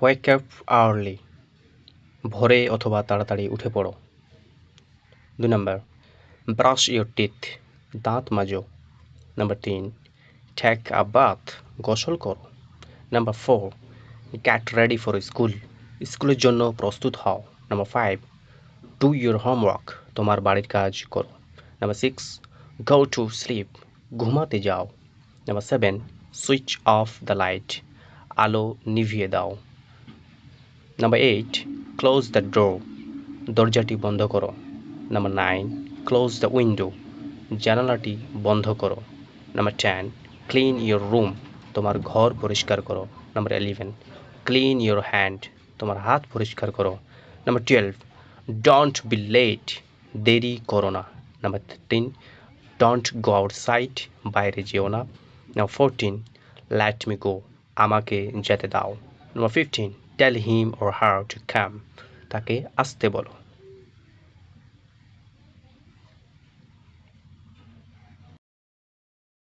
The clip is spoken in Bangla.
ওয়েক আপ আর্লি ভোরে অথবা তাড়াতাড়ি উঠে পড়ো। দুই নাম্বার ব্রাশ ইয়োর টিথ দাঁত মাজো। নাম্বার তিন ঠ্যাক আ বাথ গোসল করো। Number four get ready for school স্কুলের জন্য প্রস্তুত হও। Number five do your homework তোমার বাড়ির কাজ করো। Number six go to sleep ঘুমাতে যাও। Number seven switch off the light আলো নিভিয়ে দাও। Number eight close the door দরজাটি বন্ধ করো। Number nine close the window জানালাটি বন্ধ করো। Number ten clean your room তোমার ঘর পরিষ্কার করো। Number eleven clean your hand তোমার হাত পরিষ্কার করো। Number twelve don't be late দেরি করো না। Number thirteen don't go out outside বাইরে যেও না। Number fourteen let me go আমাকে যেতে দাও। Number fifteen tell him or her to come তাকে আসতে বলো।